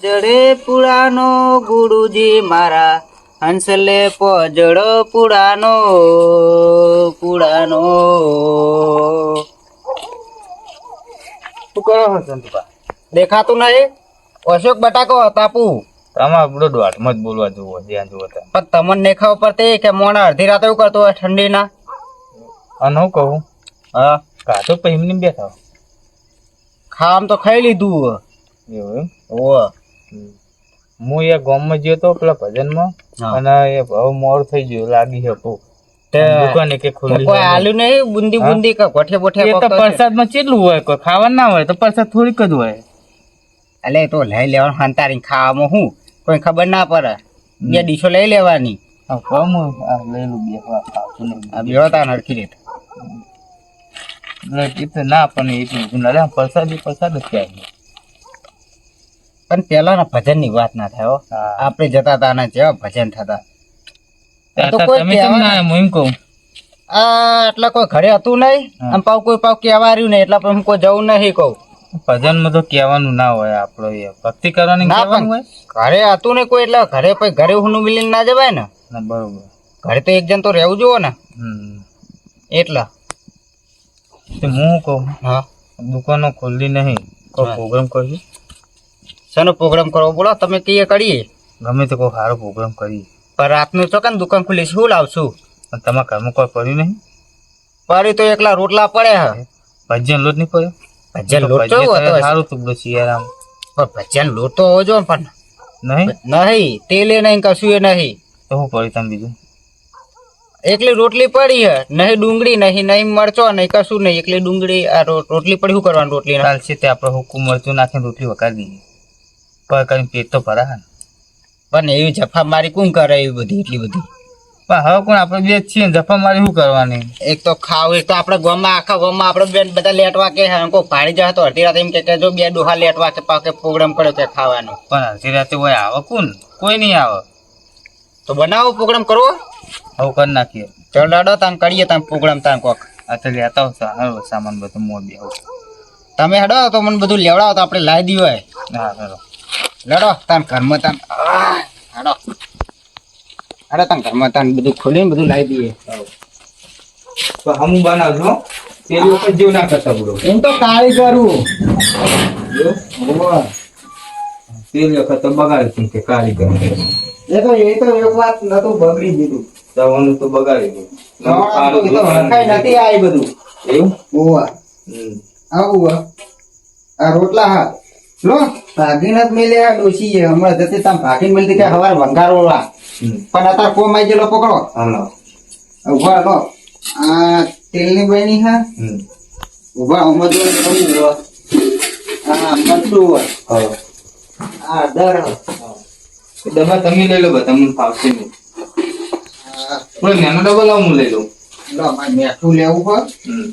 જડે પુરાનો ગુરુજી મારા હંસલે પજડો પુરાનો પુરાનો. શું કરો છો દેખાતું નહીં? અશોક બટાકો તાપુ તમારે બડો દોઢમાં જ બોલવા જુઓ જ્યાં જુઓ ત્યાં. પણ તમને નહીં ખબર પડતી કે મોણા અડધી રાતે એવું કરતો હોય ઠંડીના? અને હું કહું. હા. કાતો પછી એમને બેઠા ખામ તો ખાઈ લીધું એવું એમ? ઓ હમ. હું એ ગામમાં ગયો તો પેલા ભજનમાં અને એ ભાવ મોર થઈ ગયો લાગી હતું દુકાને કે ખુલ્લી કોઈ આલુ નહીં? બુંદી બુંદી કે ગોઠે બોઠે એ તો પ્રસાદમાં કેટલું હોય? કોઈ ખાવાનું ના હોય તો પ્રસાદ થોડીક જ હોય. એટલે તો લઈ લેવાનું હંતારી ખાવામાં હું? કોઈ ખબર ના પડે. બે ડીશો લઈ લેવાની. હા, કહું હું, આ લઈ લઉં બે હા, ખાવતું નહીં. આ બેડો તાર હરખી રીતે. એટલે એ તો ના પણ એટલું પ્રસાદ પ્રસાદ જ કહેવાય. પણ પેલાના ભજનની વાત ના થાય આપણે જતા હતા અને જેવા ભજન થતા. ના એટલે કોઈ ઘરે હતું નહીં. આમ પાવ કોઈ પાવ કહેવા રહ્યું નહીં એટલે હું કોઈ જવું નહીં કહું. ભજનમાં તો કહેવાનું ના હોય આપણો એ. ભક્તિ કરવાની ના કહેવાનું હોય? ઘરે હતું નહીં કોઈ એટલે ઘરે પછી ઘરે હું મિલીને ના જવાય ને. બરોબર. ઘરે તો એક જણ તો રહેવું જોવો ને. એટલા. હું કહું? હા. દુકાનો ખુલ્લી નહીં. કોઈ. પ્રોગ્રામ કરીએ? શાનો પ્રોગ્રામ કરવો? બોલો તમે કહીએ કરીએ. ગમે તે કોઈ સારો પ્રોગ્રામ કરીએ. પણ રાતનું ચોકન દુકાન ખુલી? શું લાવશું? પણ તમારા ઘરમાં કોઈ પડ્યું નહીં? પડી તો એકલા રોટલા પડે હે. ભજન લોટ નહીં પડ્યો? ભજન લોટ તો તો સારું તું બધું શિયાળામાં. પણ ભજન લોટ તો હોવો જોઈએ પણ. નહીં? નહીં તેલે નહીં કશું એ નહીં. તો શું પડ્યું તમે બીજું? એકલી રોટલી પડી હે. નહીં ડુંગળી નહીં નહીં મરચો નહીં કશું નહીં. એકલી ડુંગળી આ રોટલી પડી શું કરવાનું રોટલી ચાલશે તે આપણે હુકુમ મરચું નાખીને રોટલી વગાડી દઈએ. પર કરીને પેટ તો ભરા પણ એવી જફા મારી કોણ કરે એવી બધી એટલી બધી? પણ હવે કોણ આપણે બે છીએ જફા મારી શું કરવાની? એક તો ખાવ એક તો આપણે ગામમાં આખા ગામમાં આપણે બેન બધા લેટવા કે કોઈ ભાડી જાય તો અડધી રાતે એમ કે જો બે ડોહા લેટવા કે પાકે પ્રોગ્રામ કર્યો કે ખાવાનો. પણ અડધી રાતે હોય આવે કોણ? કોઈ નહીં આવે. તો બનાવો પ્રોગ્રામ કરવો? હવે કરી નાખીએ. ચાલ લાડો તાન કરીએ તાન પ્રોગ્રામ તાન કોક. આ તો લેતા આવશે હારો સામાન બધું મોં બે તમે હેડો તો મને બધું લેવડાવો તો આપણે લાવી દીવાય. હા ચાલો લડો તાર ઘરમાં તાન હેડો તાર તાન ઘરમાં તાન બધું ખોલીને બધું લાવી દઈએ. તો હમ બનાવજો. પેલી વખત જીવ ના કરતા બુડો હું તો કારીગરું પેલી વખત તો બગાડી કે કરું એ તો એ તો એક વાત નતું બગડી દીધું. જવાનું તો બગાડી દીધું નથી આવી બધું. એવું? ઓવા આવું આ રોટલા હા. લો ભાગીને જ મેલ્યા ડોસી હમણાં જતી તમે ભાગીને મેલતી કે હવાર ભંગારોળા હમ. પણ અત્યારે કોમાઈ ગયેલો પકડો. હાલો. ઊભા લો આ તેલની બની હા. હમ. ઊભા ઉમર જો આ હોય. હાલો. આ દર ડબ્બા તમે લઈ લો તમને ફાવશે નહીં. આ થોડો નાનો ડબ્બો લાવ હું લઈ લઉં. લો મારે મેઠું લેવું હોય. હમ.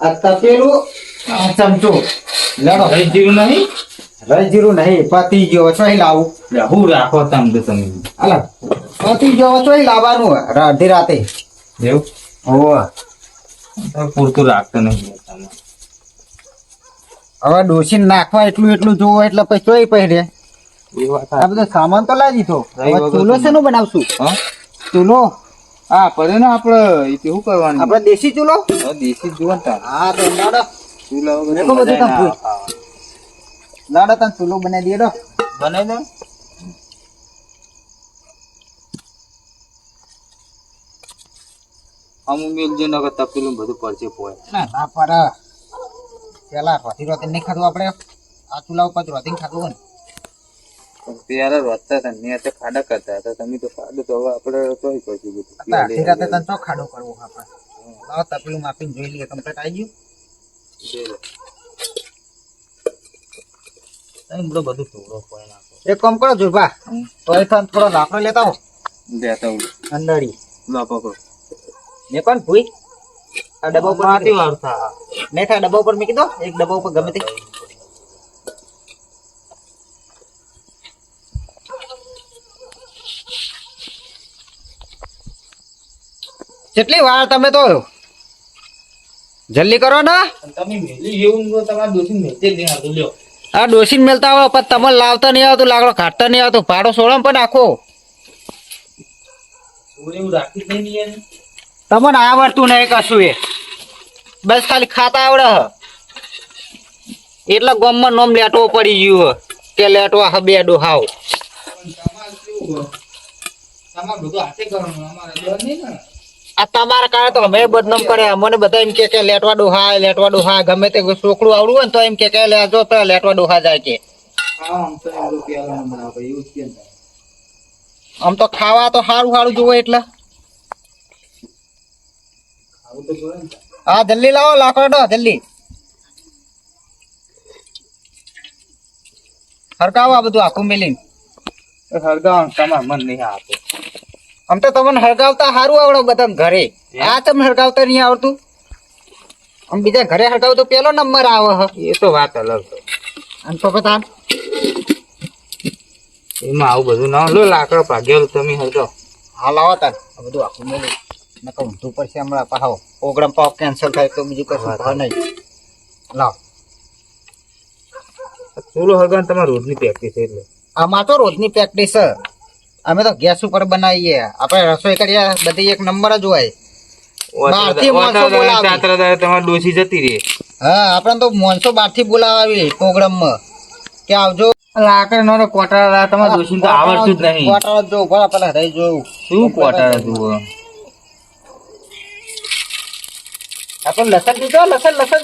આ તપેલું. આ ચમચો. લડો દહીં જીરું નહીં? રઈ જીરું નહીં પતી ગયો ચોઈ લાવું. હું રાખો તમે તમે. અલા પતી ગયો ચોઈ લાવવાનું. અડધી રાતે એવું? હોવા. પૂરતું રાખતો નહીં. હવે ડોસી નાખવા એટલું એટલું જોવો એટલે પછી ચોઈ પહેરે આ બધો સામાન તો લાવી દીધો. ચૂલો છે શેનો બનાવશું? હા? ચૂલો? હા પડે ને આપડે કેવું કરવાનું? આપણે દેશી ચૂલો? દેશી જુઓ ને હા તો ચૂલા વગર તો બધું કામ આવે લાડો તને ચૂલો બનાવી દઈએ દો બનાવી દો અમુક મેલજો ને કે તપેલું બધું પરચે પોય ના ના પર પેલા રોતી રોતી નહીં ખાધું આપણે? આ ચૂલા ઉપર રોતી ખાધું હોય ને. ત્યારે રોતા હતા તે ખાડા કરતા હતા. તમે તો ખાડો તો હવે આપણે તો કરશું બધું રાતે તને ચો ખાડો કરવો આપણે? તપેલું માપીને જોઈ લઈએ કમ્પ્લીટ આવી ગયું? બધું બધું ટુકડો પોય નાખો. એક કામ કરો જોભા તો થોડો લાકડો લેતા હો દેતા હું અંદરી લો પકડો ને કોણ? ભૂઈ? આ ડબ્બા ઉપર માટી વાળતા મેં થા ડબ્બા ઉપર મૂકી દો. એક ડબ્બા ઉપર ગમે તે. કેટલી વાર તમે તો જલ્દી કરો ને. તમે મેલી એવું તમારે દોષી મેચે નહીં હાથું લ્યો. આ ડોસી મેલતા હોય પણ તમને લાવતા નહીં આવતું લાકડો કાઢતા નહીં આવતું. ભાડો સોળો પણ યાર તમને આવડતું નહીં કશું એ. બસ ખાલી ખાતા આવડે હ. એટલે ગામમાં નોમ લેટવો પડી ગયું હ કે લેટવા હ બે ડોહાવ તમારે બધું હાથે કરવાનું અમારે દર નહીં ને. આ તમારા કારણે તો અમે બદનામ કરે મને બધા એમ કે કે લેટવા ડોહા લેટવા ડોહા ગમે તે છોકરું આવડું હોય ને તો એમ કે કે લેજો તો લેટવા ડોહા જાય કે. આમ તો ખાવા તો સારું સારું જોવે એટલે. હા જલ્દી લાવો લાકડો જલ્દી. હરકાવો આ બધું આખું મેલીને. એ હળગાવાનું તમારે મન નહીં આપે આમ તો તમને હળગાવતા સારું આવડે બધા ઘરે. આ તમને હળગાવતા નહીં આવડતું? આમ બીજા ઘરે હળગાવ તો પેલો નંબર આવે હ. એ તો વાત અલગ છે. આમ તો પતા એમાં આવું બધું ના લો લાકડો ભાગેલું તમે હળગાવ. હા લાવો તાર. આ બધું આખું મેલી. નકર ઊંધું પડશે હમણાં. પાહો પ્રોગ્રામ પાવ કેન્સલ થાય તો બીજું કશું ભાવ નહીં. લાવ. ચૂલો હળગાવ તમારે રોજની પ્રેક્ટિસ એટલે. આમાં તો રોજની પ્રેક્ટિસ અમે તો ગેસ ઉપર બનાવીએ. આપણે રસોઈ કરીએ બધી એક નંબર જ હોય. ડોસી જતી રહે. હા આપણે તો માણસો બહારથી બોલાવી પ્રોગ્રામમાં. કે આવજો. લાકડ નો કોટા તમારે ડોસી તો આવડતું જ નહીં. ક્વાર્ટર જો ભલા પેલા રહી જોઉં શું કોટા હતું આપણે લસણ દીધો લસણ લસણ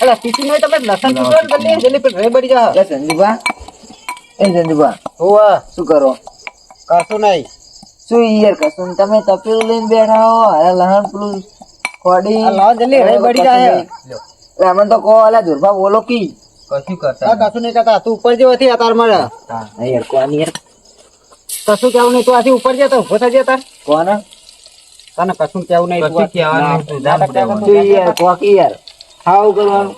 એટલે નહીં તમે લસણ દીધો જલ્દી જલ્દી પેલી રહી બળી જા સંજુબા એ સંજુબા હોવા. શું કરો? કશું નહીં. શું યાર કશું તમે તપેલું લઈને બેઠા હો. અરે લહણ પેલું ખોડી. આ જલ્દી રહી બળી જાય. અમને તો કહો અલા જોરબા બોલો કી. કશું હા, કરતા કશું નહીં કરતા. તું ઉપર જેવો હતી અતાર મારે હા. યાર કોની યાર? કશું કેવું નહીં તું આથી ઉપર જતો ઊભો થઈ જતા. કોણ? તને કશું કેવું નહીં કશું કેવાનું તું. યાર કોકી યાર? ખાવું કરવાનું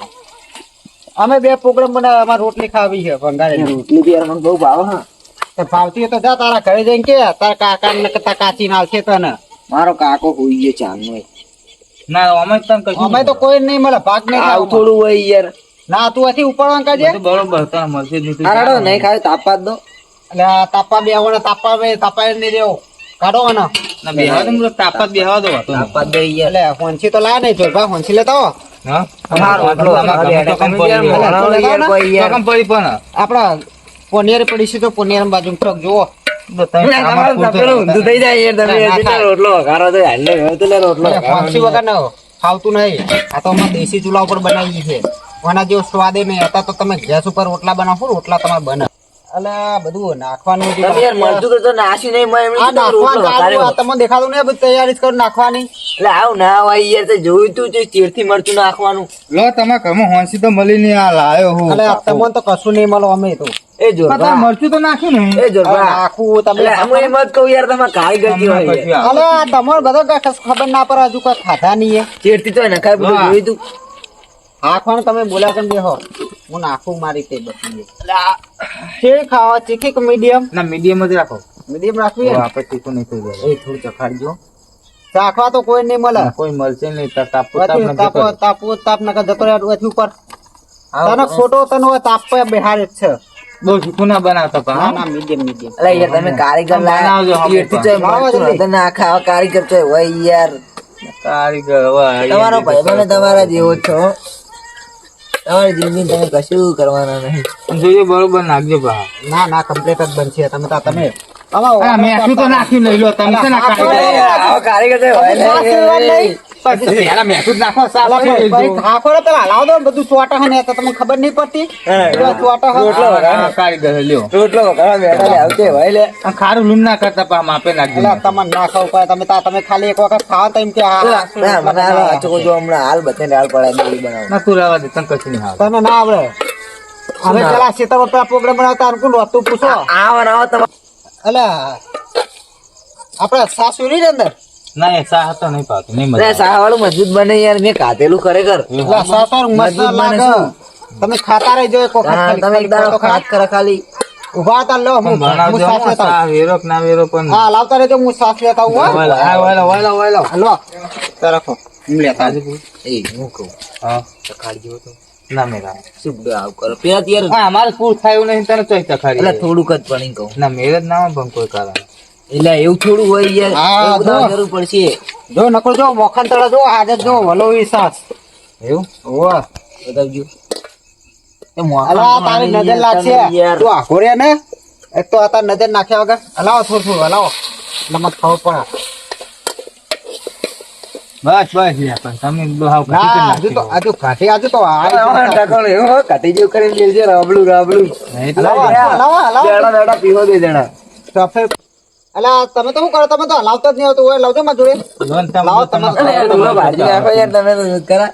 અમે બે પ્રોગ્રામ બનાવ્યા અમારે રોટલી ખાવી છે ભંગારે. રોટલી બી યાર મને બહુ ભાવે હા. તો ભાવતી તો જા તારા ઘરે જઈને કે તારા કાકા ને કતા કાચી નાખશે તને. મારો કાકો હોઈ ગયો ચાંદનો ના અમે તને કશું અમે તો કોઈ નહીં મળે ભાગ નહીં આવું થોડું હોય યાર. ના તું આથી ઉપાડવા કાજે? બરોબર તને મળશે નહીં તું. હારાડો નહીં ખાય તાપા દો. એટલે તાપા બે આવવાના તાપા બે તાપા નહીં દેવો. કાઢો આનો. ના બેહવા દો ને, તાપા બેહવા દો તાપા દે યાર. એટલે હોંચી તો લાવે નહીં જોરભા હોંચી લેતા હા? અમારો આટલો અમારો કમ પડી પણ. આપડા પોનિયર પડી છે તો પોનિયર બાજુ ટ્રક જુઓ. ખાવતું નહીં આ તો અમે દેશી ચૂલા ઉપર બનાવી છે આના જેવો સ્વાદે નહીં. હતા તો તમે ગેસ ઉપર રોટલા બનાવો રોટલા તમારે બને. એટલે બધું નાખવાનું તમે યાર મળતું કરતો નાસી નહીં મળે એમની આ નાખવાનું ચાલુ, વઘાર્યો. આ તમને દેખાતું નહીં બધું તૈયારી જ કરું નાખવાની. એટલે આવ ના ભાઈ યાર તે જોયું તું તે ચીરથી મરચું નાખવાનું. લો તમે કમો હોંસી તો મળી નહીં આ લાયો હું. એટલે તમને તો કશું નહીં મળો અમે તો. એ જો મરચું તો નાખ્યું ને. એ જો નાખું તમે હું એમ જ કહું યાર તમે કારીગર કેવા હોય અલે તમારે બધો કશ ખબર ના પર હજુ કઈ ખાધા નહીં એ. ચીરથી તો નખાય બધું જોયું તું. નાખવાનું તમે બોલાવ કેમ બેહો? હું નાખું મારી તે બધી શેર ખાવા ચીખી કે મીડિયમ? ના મીડિયમ જ રાખો. મીડિયમ રાખવી આપણે ચીખું નહીં થઈ જાય. એ થોડું ચખાડજો. ચાખવા તો કોઈ નહીં મળે. કોઈ મળશે નહીં. તાપો તાપ ને તાપો તાપો ના જતો રહે એથી ઉપર. તને ખોટો તને હોય તાપ પર બેહાર જ છે. બહુ તીખું ના બનાવતો પણ ના ના મીડિયમ મીડિયમ. એટલે યાર તમે કારીગર લાયા ચીરથી તો. નતા નાખા હવે કારીગર તો હોય યાર. કારીગર હોય તમારો ભાઈ મને તમારા જેવો છો. તમારી જિંદગી તમે કશું કરવાના નહીં. જોઈએ બરોબર નાખજો બા ના ના કમ્પ્લીટ જ બનશે તમે તો તમે અમે મેઠું તો નાખ્યું નહીં? લો તમે છે ને અલા, કારીગર. સાસ ને. નાખો પેલા હલાવો દો બધું ચોટા હે ને તો તમને ખબર નહીં પડતી. ચોટા હે. રોટલો હા, વઘારો. લ્યો. રોટલો વઘારવા બેઠા લે આવતે હોય લે. ખારું લૂમ ના કરતા પા માપે તમારે ના ખાવું પડે. તમે તા તમે ખાલી એક વખત ખાઓ તો એમ કે હા, હા, ના મને હાલો આચો જો હમણાં હાલ બધાને હાલ પડે દે બનાવો. ના તું રહેવા દે તને કશું નહીં આવે તને ના આવડે. હવે પેલા સીતામાં પેલા પ્રોગ્રામ બનાવતા પૂછો? આવો આવો તમે અલા આપડે સાસુરી ની અંદર? ના એ સાહ તો નહીં પાવતું નહીં મજા સાહ વાળું મજબૂત બને યાર મેં ખાધેલું ખરેખર. એટલે સાસુર મજબૂત બને તમે ખાતા રહેજો એક વખત તમે એક દાડો ખાત કરે ખાલી. ઊભા હતા લો હું હું સાસ લેતા સાહ વેરો ના વેરો પણ. હા લાવતા રહેજો સાસ લેતા લેતા. એ કહું. હા. તો ગયો તો. ના મેરા શું કરો? પેલા યાર હા અમારે પૂર થાય એવું નહીં તને ચોઈ તખારી એટલે થોડુંક જ પણ કહું. ના મેરે જ ના પણ કોઈ કારણ. એટલે એવું થોડું હોય યાર. જરૂર પડશે. જો નકર જો મોખન તળા જો આજે જો વલો વિશ્વાસ. એવું? ઓવા બતાવજો. તારી નજર લાગશે. તું આખો રે ને? એક તો આ નજર નાખ્યા વગર. હલાવો થોડું થોડું હલાવો. એટલે મત ખબર પડે. બસ બસ પણ તમે બધું હાવ કાઢી તો. હજુ કાઠી હજુ તો આ હા, ટકોર એવું કાઢી જેવું કરીને લેજે, રાબડું, રાબડું. પીવો દે જણા સફેદ અલા તમે તો શું કરો તમે તો હલાવતા જ નહીં આવતું હોય લાવજો માં જોડે લોન લાવો તમે તમારે. અલે, ચૂલો ભાજી નાખો યાર તમે તો કરા.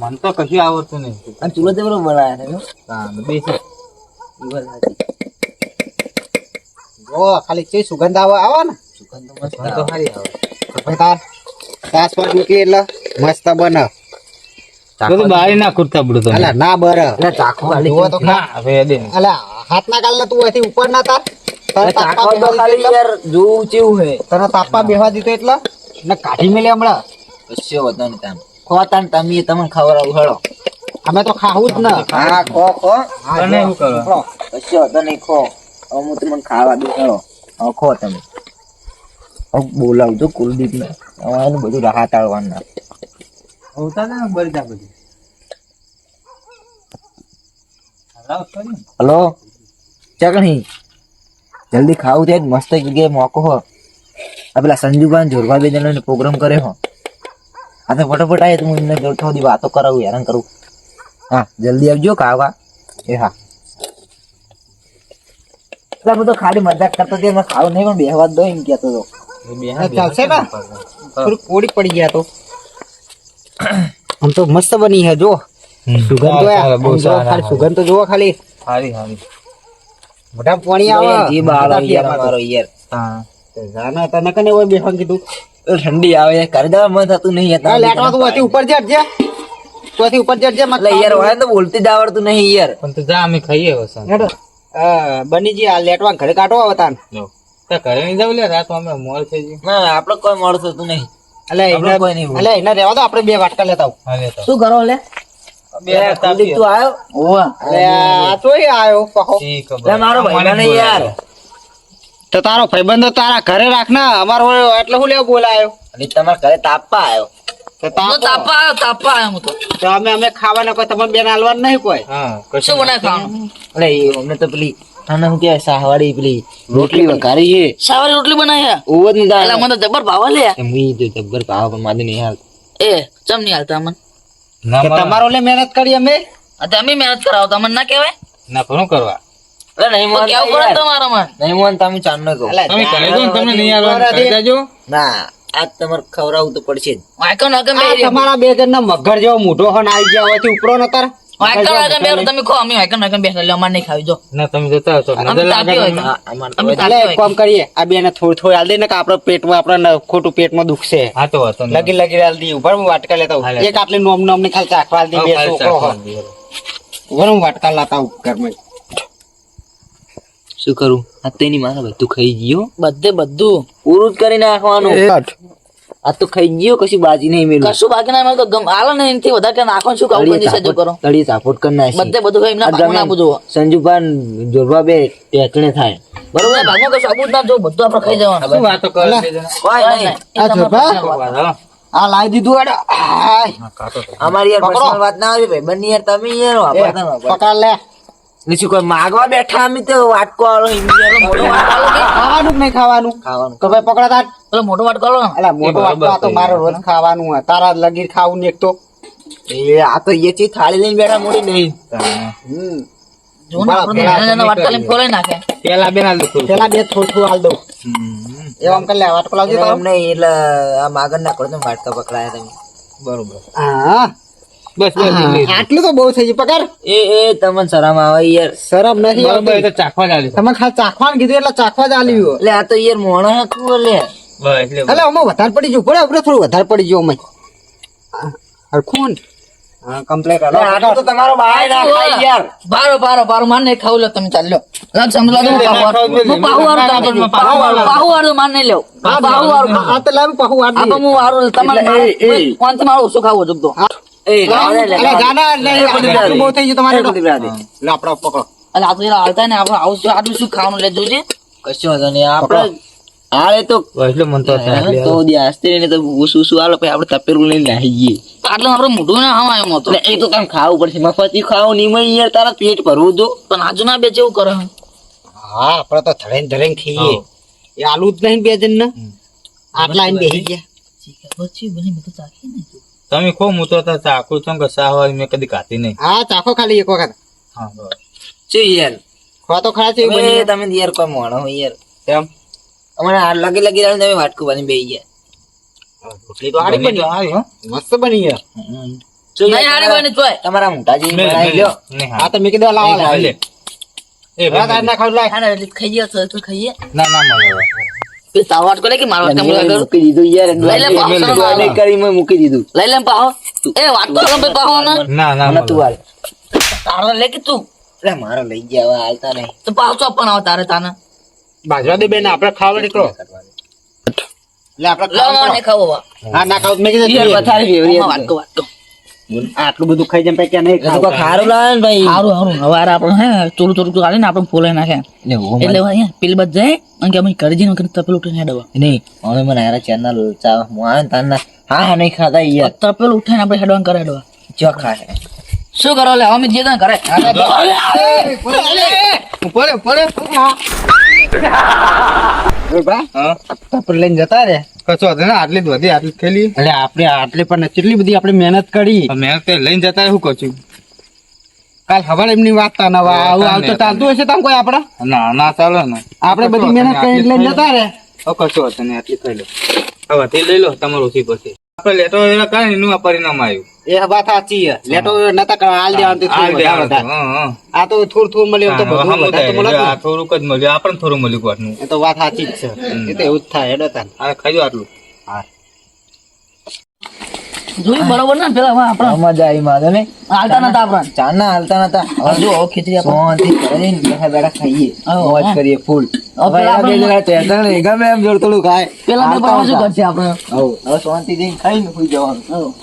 મને તો કશું આવડતું નહીં આ ચૂલો તે બરોબર બનાવ્યા હો. હા બેસી. જો ખાલી ચી સુગંધ આવે આવે ને સુગંધ તો તો આવે. સારી આવે તાર તાસ પર નીકળી એટલે મસ્ત બને બધું બહાર ના કુર્તા બડું તો અલા ના બર. એટલે ચાખો ખાલી તો ના હવે દે અલા હાથ ના કાલ તું અહીંથી ઉપર ના તાર. તને તાપા તો ખાલી યાર જોવું ચેવું હે. તને તાપા બેહવા દીધો એટલે? ને કાઢી મેલે હમણાં. કશો વાંધો નહીં તાન. ખો તાન તમે તમને ખવડાવું હેડો. અમે તો ખાવું જ ને. હા ખો ખો. હા? નહીં ખો. હવે હું તમને ખાવા દઉં ખો તમે. બોલાવજો કુલદીપ ને હવે બધું રાહત આળવાનું હોતા ને બધું. હલો ચકણી જલ્દી ખાવું છે મસ્ત જગ્યાએ મોકો હો. આ પેલા સંજુભાઈ જોરવા બે જણાને પ્રોગ્રામ કરે હો. આ તો ફટોફટ આવે તો હું એમને જોડતો બધી વાતો કરાવું હેરાન કરું. હા જલ્દી આવજો ખાવા. એ હા. હું તો ખાલી મજાક કરતો હતો એમાં ખાવું નહીં પણ બેહવા દો એમ કહેતો હતો. ચાલશે ને? થોડી કોડી પડી ગયા તો. આમ તો મસ્ત બની હે જો સુગંધ તો સારા, બહુ સારા. ખાલી સુગંધ તો જોવો ખાલી. સારી સારી મોટા પાણી આવે. જે બાળો નથી યાર. યાર. હા. જાના તને કને ઓય બેહવા કીધું. ઠંડી આવે કરદા કરી દેવા મન થતું નહીં યાર લેટવા તું હતી ઉપર જજે તું હતી ઉપર જજે માં એટલે યાર હોય તો બોલતી જ આવડતું નહીં યાર. પણ તો જા અમે ખાઈએ વસંત હેડો. આ, બનીજી આ લેટવા ઘરે કાઢો આવતા જો ઘરે નહીં જાવ લે રાત અમે મોર થઈ ગયું ના આપડે કોઈ મળતું થતું નહીં. એટલે કોઈ નહીં એને એને રહેવા દો આપણે બે વાટકા લેતા આવું. તો શું કરો લે. તું તારો ભાઈબંધ તારા ઘરે રાખ ના અમારો એટલે હું લેવા બોલાયો? અને તમારા ઘરે તાપવા આવ્યો અમે અમે ખાવાના કોઈ તમારે બેન હાલવાનું નહીં કોઈ? શું બનાવે ખાવાનું? અમને તો પેલી આને શું કહેવાય સાહવાડી પેલી રોટલી વઘારી છે સાહવાડી રોટલી બનાવ્યા ઓવર ન દાળ. એટલે મને જબર ભાવ લે. મી તો જબર ભાવ પણ માદે નહીં હાલ એ ચમ નહીં હાલતા મન ના કે તમારો લે મહેનત કરી અમે? આ તમે મહેનત કરાવતા તમને ના કહેવાય? ના ઘણું કરવા? નહીં મોન કેવું પડે ને તમારા નહીં મોન તમે ચાંદ નો કહો તમે ઘરે જો તમને નહીં આવવાનું કરી દેજો ના આજ તમારે ખવડાવવું તો પડશે જ. તમારા બે જણ ના મગર જેવો મોઢો હન આવી ગયા હોવાથી ઉપરો ન તાર. વાયકો નાકે બે તમે ખો અમે વાયકો નાકે બેઠા એટલે અમારે નહીં ખાવી જો ના તમે જતા હશો નજર લાગે તાપી હોય તમને. તો. આ- અમારે તો અમે બધા- એટલે એક કામ કરીએ આ બેને થોડું થોડું હાલ દે ને કે આપણે પેટમાં આપણે ખોટું પેટમાં દુખશે હા તો વાંધો લગી લગી હાલ દી ઉપર હું વાટકા લેતા હા, એક આટલી નોમ નોમની ખાલી ચાખવા દી બે છોકરો હું વાટકા લાતા આવું શું કરું આ તેની મારે બધું ખાઈ ગયો બધે બધું પૂરું જ કરી નાખવાનું આ તો ખાઈ ગયો કશું બાજી નહીં મેલું કશું બાકી ના મળે તો ગમ આલો ને એનથી વધારે કે નાખો શું કાવું તળિયે બંધી સજો કરો તળિયે ચાપોટ કરી નાખી. બધે બધું ખાઈ ના ભાગમાં ગમે જોવો સંજુભાન જોરવા બે ટેકણે થાય બરોબર? ભાગમાં કશું આબુ ના જો બધું આપણે ખાઈ જવાનું શું વાતો કરે? કોઈ નહીં. આ જોભા? આ લાવી દીધું તો. અમારી યાર પર્સનલ વાત ના આવી ભાઈ બંને યાર તમે યાર વાપરતા. પકડ લે ને શું કોઈ માગવા બેઠા અમે તો વાટકો વાળો મોટો વાટકો ખાવાનું નહીં ખાવાનું? ખાવાનું. તો ભાઈ પકડા પેલો મોટો વાટ કરો. અલા મોટો વાટકો આ તો કહ્યું. રોજ ખાવાનું હોય. તારા લગીર ખાવું ને એક તો. એ આ તો એ ચી થાળી લઈને બેઠા મોટી નહીં હમ. જો ને આપણે તો નાના નાના વાટકા લઈને ફોલાઈ નાખે. પેલા બેન હાલ દો થોડું. પેલા બે થોડું થોડું હાલ દઉં. હમ. એવા અંકલ લે વાટકો લાવજો એટલે તારો. એમ નહીં એટલે આ માગણ ના કરતો વાટકા પકડાયા તમે. બરોબર. હા. બસ બસ આટલું તો બહુ થઈ ગયું. પગાર? એ એ તમને શરમ આવે યાર. શરમ નથી બરોબર તો ચાખવા જ આલી. તમે ખાલી ચાખવા કીધું એટલે ચાખવા જ આલ્યું એટલે આ તો યાર મોણો હતું એટલે. એટલે અમે વધારે પડી જવું પડે આપણે થોડું વધારે પડી જવું અમે હરખું. કમ્પ્લેટ તો તમારો બાય ના ખાય યાર. બારો બારો બારો. માર નહીં ખાવું લો તમે ચાલ્યો હું પાહુ વાળું. પાહુ વાળું પાહુ વાળું માર નહીં લેવું. પાહુ વાળું આ તો લાવ પહુ વાટ આ તો હું વાળો તમારે એટલે એ- એ- વાંચી મારું ઓછું ખાવું છું તો એ એ રાવા દે, અલા, જાના, એટલે એ કુલદીપ આટલું બહુ થઈ ગયું તમારે એ કુલદીપ રાવા દે. લે આપડે પકડો એટલે આ તો એલા હાલતા ને આપણે આવું શું- આટલું શું ખાવાનું લેતું છે કશો વાંધો નહીં આપણે આળે તો. એટલે મન તો તો આસ્તે ને તો ઉસુ ઉસુ આલો પછી આપણે તપેલું લઈને નાહી જઈએ આટલું આપણે મોઢું ના હવા એમ હતો. એ તો કામ ખાવું પડશે. મફતી ખાવું નહીં મળી યાર તારા પેટ ભરવું જો પણ આજુ ના બે જેવું કરે હા. આપડે તો ધરેન ધરેન ખાઈએ. એ આલુ જ નહીં બે જણ ને આટલા બેસી ગયા. પછી બની મેં તો ચાખી ને તમે ખો હું તો ચાકુ છું કે સાહવા મેં કદી ખાતી નહીં. હા ચાખો ખાલી એક વખત. હા બસ. શું યાર? ખવા તો ખરા છે તમે બની તમે યાર કોઈ મોણો યાર. એમ અમારે આ લગી લગી રહ્યા તમે વાટકું બની બે ગયા. રોટલી તો હારી બની. હો. મસ્ત બની નહીં યાર, હારી બની તોય. તમારા મોટાજી મેં- બનાવી લ્યો. નહીં તો મેં કીધું લાવો હારી લે. લાવો. એ હા ના ખાવ લાય. હા ને તો ખાઈએ. ના ના મળે લે કે મારો વાટકો મેં મૂકી દીધું યાર લઈ લે પાછો. મેં મારો. નહીં કરી મેં મૂકી દીધું. લઈ લે પાહો એ વાટકો લો ભાઈ પાહો ને ના ના તું હાલ. તારો લે કે તું? મારો લઈ ગયા હવે હાલતા નહીં. તો પાછો પણ આવો તારે તાને. બાજવા દે બેન આપણે ખાવા નીકળો. આપણે ખાવા મારે ખાવો બા હા ના ખાવ મેં કીધું યાર તું પથારી ફેવરી ઓમાં વાટકો વાટકો આટલું બધું ખાઈ જાય પછી નહીં તો ખારું લાવે ને ભાઈ. સારું સારું હવે આપણે હે ચોરું ચોરું ચોરું ને આપણે ફોલાઈ નાખે એટલે અહીંયા પેલી બાદ જાય અને કે અમે કરજી જઈને વખત તપેલું ઉઠીને હેડવા. નહીં હવે મને હારા ચેનલ ચા હું આવે ને તારના. હા હા નહીં ખાતા યાર. તપેલું ઉઠાઈને આપણે હેડવા કરે હેડવા. જો ખાશે શું કરો લે? અમે જે તને કરે પડે પડે હા. તપર લઈને જતા રે કશો હતો ને આટલી જ વધી આટલી થયેલી. એટલે આપણે આટલી પણ કેટલી બધી આપણે મહેનત કરી. મહેનત લઈને જતા શું કહું કાલ ખબર એમની વાત તા નવા આવું આવું તો ચાલતું હશે તમ કોઈ આપડે ના ના ચાલો ને આપણે બધી મહેનત કરી લઈને જતા રે કશો વાંધો નહીં, આટલી થઈ લો હવે લઈ લો તમારું ઓછી પછી. આપણે લેટો કારણે એનું આ પરિણામ આવ્યું. એ વાત સાચી છે. લેટો નતા કરવા હાલ દેવાનું તો આ તો થોડું થોડું મળ્યું તો બધું વધારે થોડુંક જ મળ્યું. આપણને થોડું મળ્યું કોટનું એ તો વાત સાચી જ છે. એ તો એવું જ થાય હેડો તાન. આ ખાજો આટલું. હા. જોયું બરોબર ને પેલા મજા આવી માધો ને હાલતા નતા આપણે. ચા ના હાલતા નતા. હવે જો ખીચડી આપણે બેઠા બેઠા ખાઈએ. મોજ કરીએ ફૂલ. ગમે એમ જોડ થોડું ખાય પેલા શું. કરશે હવે શાંતિ જઈને ખાઈને સુઈ જવાનું.